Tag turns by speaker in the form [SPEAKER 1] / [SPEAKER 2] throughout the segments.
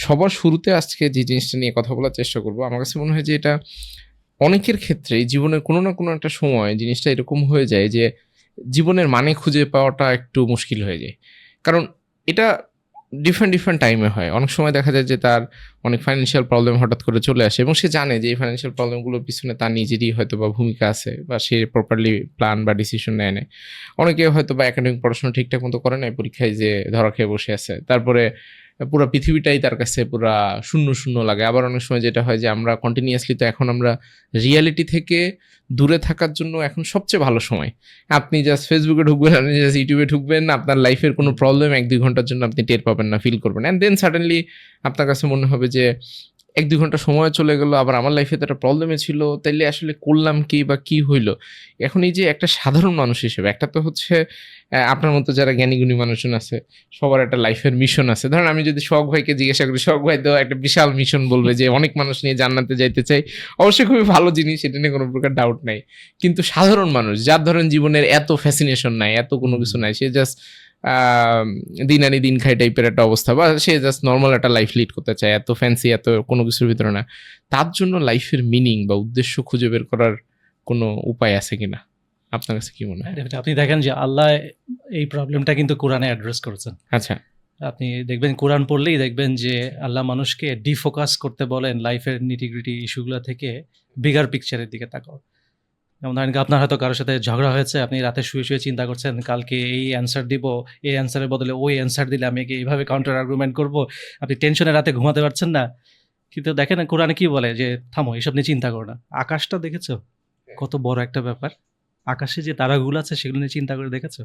[SPEAKER 1] সবার শুরুতে আজকে যে জিনিসটা নিয়ে কথা বলার চেষ্টা করব, আমার কাছে মনে হয় যে এটা অনেকের ক্ষেত্রেই জীবনের কোনো না কোনো একটা সময় জিনিসটা এরকম হয়ে যায় যে জীবনের মানে খুঁজে পাওয়াটা একটু মুশকিল হয়ে যায়। কারণ এটা ডিফারেন্ট ডিফারেন্ট টাইমে হয়। অনেক সময় দেখা যায় যে তার অনেক ফাইন্যান্সিয়াল প্রবলেম হঠাৎ করে চলে আসে এবং সে জানে যে এই ফাইন্যান্সিয়াল প্রবলেমগুলোর পিছনে তার নিজেরই হয়তো বা ভূমিকা আছে বা সে প্রপারলি প্ল্যান বা ডিসিশন নেয় নেয় অনেকে হয়তো বা একাডেমিক পড়াশোনা ঠিকঠাক মতো করে নাই, পরীক্ষায় যে ধরা খেয়ে বসে আছে। তারপরে পুরো পৃথিবীটাই তার কাছে পুরা শূন্য শূন্য লাগে। আবার অনেক সময় যেটা হয় যে আমরা কন্টিনিউয়াসলি তো এখন আমরা রিয়ালিটি থেকে দূরে থাকার জন্য এখন সবচেয়ে ভালো সময়। আপনি জাস্ট ফেসবুকে ঢুকবেন, আপনি জাস্ট ইউটিউবে ঢুকবেন, আপনার লাইফের কোনো প্রবলেম এক দুই ঘণ্টার জন্য আপনি টের পাবেন না ফিল করবেন। অ্যান্ড দেন সাডেনলি আপনার কাছে মনে হবে যে এক দুই ঘণ্টা সময় চলে গেল, আবার আমার লাইফে তো একটা প্রবলেমে ছিল, তাইলে আসলে করলাম কি বা কি হইল? এখন এই যে একটা সাধারণ মানুষ হিসেবে, একটা তো হচ্ছে আপনার মতো যারা জ্ঞানীগুণী মানুষজন আছে, সবার একটা লাইফের মিশন আছে। ধরেন আমি যদি শখ ভাইকে জিজ্ঞাসা করি, শখ ভাই তো একটা বিশাল মিশন বলবে যে অনেক মানুষ নিয়ে জান্নাতে যাইতে চাই। অবশ্যই খুবই ভালো জিনিস, এটা নিয়ে কোনো প্রকার ডাউট নাই। কিন্তু সাধারণ মানুষ, যার ধরেন জীবনের এত ফ্যাসিনেশন নাই, এত কোনো কিছু নাই, সে জাস্ট দিন আনি দিন খাই টাইপের একটা অবস্থা বা সে জাস্ট নর্মাল একটা লাইফ লিড করতে চায় এত ফ্যান্সি এত কোনো কিছুর ভিতরে না। তার জন্য লাইফের মিনিং বা উদ্দেশ্য খুঁজে বের করার কোনো উপায় আছে কিনা? আপনার কাছে কি মনে হয়?
[SPEAKER 2] Definitely আপনি দেখেন যে আল্লাহ এই প্রবলেমটা কিন্তু কোরআনে অ্যাড্রেস করেছেন।
[SPEAKER 1] আচ্ছা।
[SPEAKER 2] আপনি দেখবেন কোরআন পড়লেই দেখবেন যে আল্লাহ মানুষকে ডিফোকাস করতে বলেন লাইফের নিটিগ্রিটি ইস্যুগুলো থেকে বিগার পিকচারের দিকে তাকাও। যেমন ধরেন আপনার হয়তো কারোর সাথে ঝগড়া হয়েছে, আপনি রাতে শুয়ে শুয়ে চিন্তা করছেন, কালকে এই অ্যান্সার দিব, এই অ্যান্সারের বদলে ওই অ্যান্সার দিলে আমি একে এইভাবে কাউন্টার আর্গুমেন্ট করব? আপনি টেনশনে রাতে ঘুমাতে পারছেন না। কিন্তু দেখেন কোরআনে কি বলে যে, থামো, এসব নিয়ে চিন্তা করো না। আকাশটা দেখেছ? কত বড় একটা ব্যাপার। আকাশে যে তারাগুলো আছে, সেগুলো নিয়ে চিন্তা করে দেখেছ?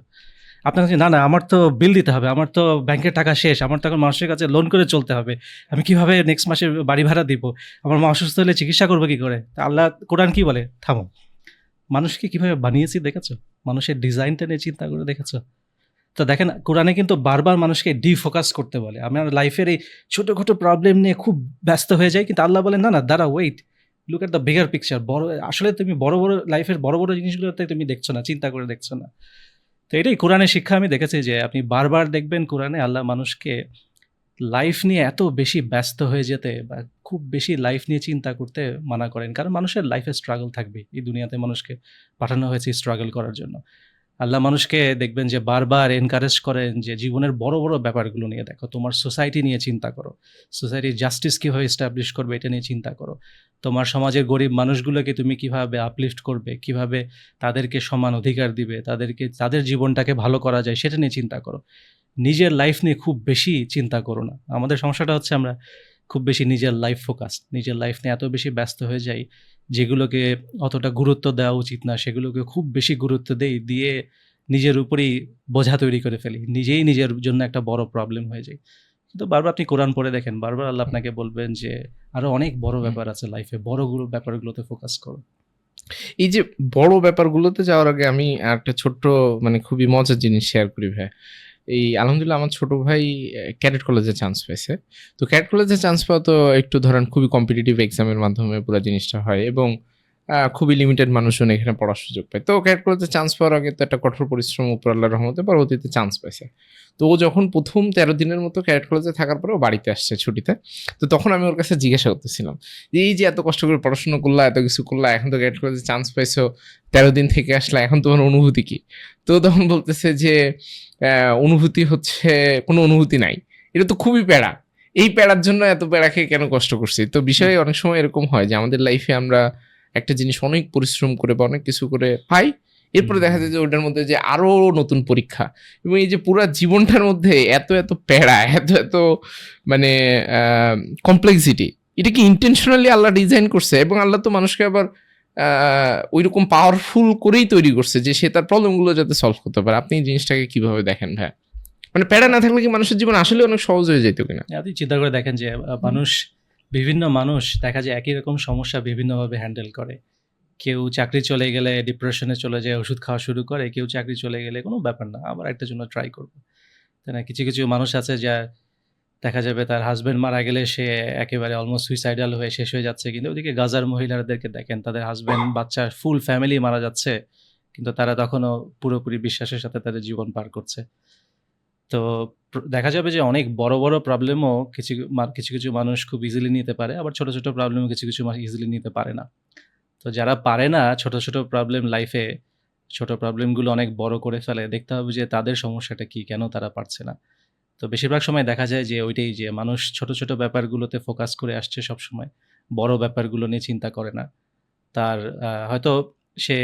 [SPEAKER 2] আপনার কাছে, না না, আমার তো বিল দিতে হবে, আমার তো ব্যাংকের টাকা শেষ, আমার তো এখন মানুষের কাছে লোন করে চলতে হবে। আমি কীভাবে নেক্সট মাসে বাড়ি ভাড়া দিব? আমার মা অসুস্থ হলে চিকিৎসা করব কি করে? আল্লাহ কোরআন কি বলে? থামো। মানুষকে কীভাবে বানিয়েছি দেখেছ? মানুষের ডিজাইনটা নিয়ে চিন্তা করে দেখেছ? তো দেখেন, কোরআনে কিন্তু বারবার মানুষকে ডিফোকাস করতে বলে। আমার লাইফের এই ছোটোখাটো প্রবলেম নিয়ে খুব ব্যস্ত হয়ে যায় কিন্তু আল্লাহ বলে না না দাঁড়া wait look at the bigger picture বড়, আসলে তুমি বড় বড় লাইফের বড় বড় জিনিসগুলোতে তুমি দেখছ না, চিন্তা করে দেখছ না। তো এটাই কোরআনের শিক্ষা আমি দেখেছি যে, আপনি বারবার দেখবেন কোরআনে আল্লাহ মানুষকে লাইফ নিয়ে এত বেশি ব্যস্ত হয়ে যেতে বা খুব বেশি লাইফ নিয়ে চিন্তা করতে মানা করেন। কারণ মানুষের লাইফে স্ট্রাগল থাকবে এই দুনিয়াতে মানুষকে পাঠানো হয়েছে স্ট্রাগল করার জন্য। আল্লাহ মানুষকে দেখবেন যে বারবার এনকারেজ করেন যে জীবনের বড় বড় ব্যাপারগুলো নিয়ে দেখো, তোমার সোসাইটি নিয়ে চিন্তা করো। সোসাইটির জাস্টিস কীভাবে এস্টাবলিশ করবে এটা নিয়ে চিন্তা করো। তোমার সমাজের গরিব মানুষগুলোকে তুমি কীভাবে আপলিফট করবে, কীভাবে তাদেরকে সমান অধিকার দিবে, তাদেরকে, তাদের জীবনটাকে ভালো করা যায়, সেটা নিয়ে চিন্তা করো। নিজের লাইফ নিয়ে খুব বেশি চিন্তা করো না। আমাদের সমস্যাটা হচ্ছে আমরা খুব বেশি নিজের লাইফ ফোকাস নিজের লাইফ নিয়ে এত বেশি ব্যস্ত হয়ে যাই যেগুলোকে অতটা গুরুত্ব দেওয়া উচিত না সেগুলোকে খুব বেশি গুরুত্ব দেই দিয়ে নিজের উপরেই বোঝা তৈরি করে ফেলি নিজেই নিজের জন্য একটা বড় প্রবলেম হয়ে যায় কিন্তু বারবার আপনি কোরআন পড়ে দেখেন বারবার আল্লাহ আপনাকে বলবেন যে আরও অনেক বড় ব্যাপার আছে লাইফে বড়গুলো ব্যাপারগুলোতে ফোকাস করো।
[SPEAKER 1] এই যে বড় ব্যাপারগুলোতে যাওয়ার আগে আমি একটা ছোট্ট মানে খুবই মজার জিনিস শেয়ার করি ভাই। এই আলহামদুলিল্লাহ আমার ছোট ভাই ক্যাডেট কলেজে চান্স পেয়েছে। তো ক্যাডেট কলেজে চান্স পাওয়া তো একটু ধরেন খুবই কম্পিটিটিভ এক্সামের মাধ্যমে পুরো জিনিসটা হয় এবং খুবই লিমিটেড মানুষজন এখানে পড়ার সুযোগ পায়। তো ক্যাডেট কলেজে চান্স পাওয়ার আগে তো একটা কঠোর পরিশ্রম উপর আল্লাহ রহমতে পরবর্তীতে চান্স পাইছে। তো ও যখন প্রথম তেরো দিনের মতো ক্যাডেট কলেজে থাকার পরে ও বাড়িতে আসছে ছুটিতে। তো তখন আমি ওর কাছে জিজ্ঞাসা করতেছিলাম, যে এই যে এত কষ্ট করে পড়াশোনা করলা, এত কিছু করলা, এখন তো ক্যাডেট কলেজে চান্স পাইছো, তেরো দিন থেকে আসলা, এখন তোমার অনুভূতি কি? তো তখন বলতেছে যে অনুভূতি হচ্ছে, কোনো অনুভূতি নাই। এটা তো খুবই প্যারা এই প্যারার জন্য এত প্যারা খেয়ে কেন কষ্ট করছি? তো বিষয়ে অনেক সময় এরকম হয় যে আমাদের লাইফে আমরা একটা জিনিস অনেক পরিশ্রম করে বা অনেক কিছু করে পাই। এরপরে দেখা যায় যে ওটার মধ্যে যে আরও নতুন পরীক্ষা এবং এই যে পুরো জীবনটার মধ্যে এত এত প্যারা, এত এত মানে কমপ্লেক্সিটি এটা কি ইন্টেনশনালি আল্লাহ ডিজাইন করছে? এবং আল্লাহ তো মানুষকে আবার ওই রকম পাওয়ারফুল করেই তৈরি করছে যে সে তার প্রবলেমগুলো যাতে সলভ করতে পারে। আপনি এই জিনিসটাকে কীভাবে দেখেন ভাই মানে প্যারা না থাকলে কি মানুষের জীবন আসলে অনেক সহজ হয়ে যেত কিনা?
[SPEAKER 2] আপনি চিন্তা করে দেখেন যে মানুষ বিভিন্ন মানুষ দেখা যায় একই রকম সমস্যা বিভিন্নভাবে হ্যান্ডেল করে। কেউ চাকরি চলে গেলে ডিপ্রেশনে চলে যায়, ওষুধ খাওয়া শুরু করে, কেউ চাকরি চলে গেলে কোনো ব্যাপার না, আবার একটা জন্য ট্রাই করব। তাই না? কিছু কিছু মানুষ আছে যা দেখা যাবে তার হাজবেন্ড মারা গেলে সে একেবারে অলমোস্ট সুইসাইডাল হয়ে শেষ হয়ে যাচ্ছে, কিন্তু ওদিকে গাজার মহিলাদেরকে দেখেন, তাদের হাজবেন্ড বাচ্চা ফুল ফ্যামিলি মারা যাচ্ছে, কিন্তু তারা তখনও পুরোপুরি বিশ্বাসের সাথে তাদের জীবন পার করছে। তো দেখা যাবে যে অনেক বড় বড় প্রবলেমও কিছু কিছু কিছু মানুষ খুব ইজিলি নিতে পারে, আবার ছোট ছোট প্রবলেমও কিছু কিছু মানুষ ইজিলি নিতে পারে না। তো যারা পারে না ছোট ছোট প্রবলেম লাইফে ছোট প্রবলেমগুলো অনেক বড় করে ফেলে, দেখতে হবে যে তাদের সমস্যাটা কি, কেন তারা পারছে না। তো বেশিরভাগ সময় দেখা যায় যে ওইটাই যে মানুষ ছোট ছোট ব্যাপারগুলোতে ফোকাস করে আসছে সব সময় বড় ব্যাপারগুলো নিয়ে চিন্তা করে না। তার হয়তো সে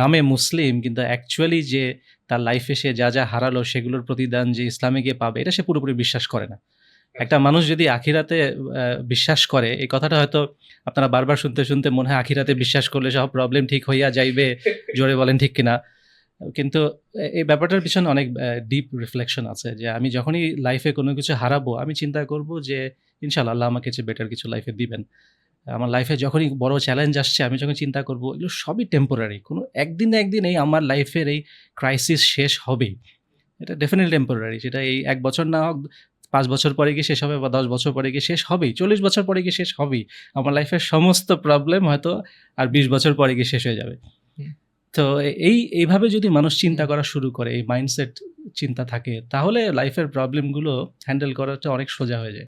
[SPEAKER 2] নামে মুসলিম, কিন্তু অ্যাকচুয়ালি যে তার লাইফে সে যা যা হারালো সেগুলোর প্রতিদান যে ইসলামে গিয়ে পাবে, এটা সে পুরোপুরি বিশ্বাস করে না। একটা মানুষ যদি আখিরাতে বিশ্বাস করে, এই কথাটা হয়তো আপনারা বারবার শুনতে শুনতে মনে হয় আখিরাতে বিশ্বাস করলে সব প্রবলেম ঠিক হইয়া যাইবে, জোরে বলেন ঠিক কিনা। কিন্তু এই ব্যাপারটার পিছনে অনেক ডিপ রিফ্লেকশন আছে যে আমি যখনই লাইফে কোনো কিছু হারাবো, আমি চিন্তা করব যে ইনশাল্লাহ আল্লাহ আমাকে বেটার কিছু লাইফে দিবেন। আমার লাইফে যখনই বড় চ্যালেঞ্জ আসছে আমি যখন চিন্তা করব এগুলো সবই টেম্পোরারি কোনো একদিন না একদিন এই আমার লাইফের এই ক্রাইসিস শেষ হবেই। এটা ডেফিনেটলি টেম্পোরারি সেটা এই এক বছর না হোক পাঁচ বছর পরে গিয়ে শেষ হবে বা দশ বছর পরে গিয়ে শেষ হবেই চল্লিশ বছর পরে গিয়ে শেষ হবেই। আমার লাইফের সমস্ত প্রবলেম হয়তো আর বিশ বছর পরে গিয়ে শেষ হয়ে যাবে। তো এই এইভাবে যদি মানুষ চিন্তা করা শুরু করে এই মাইন্ডসেট চিন্তা থাকে তাহলে লাইফের প্রবলেমগুলো হ্যান্ডেল করাটা অনেক সোজা হয়ে যায়।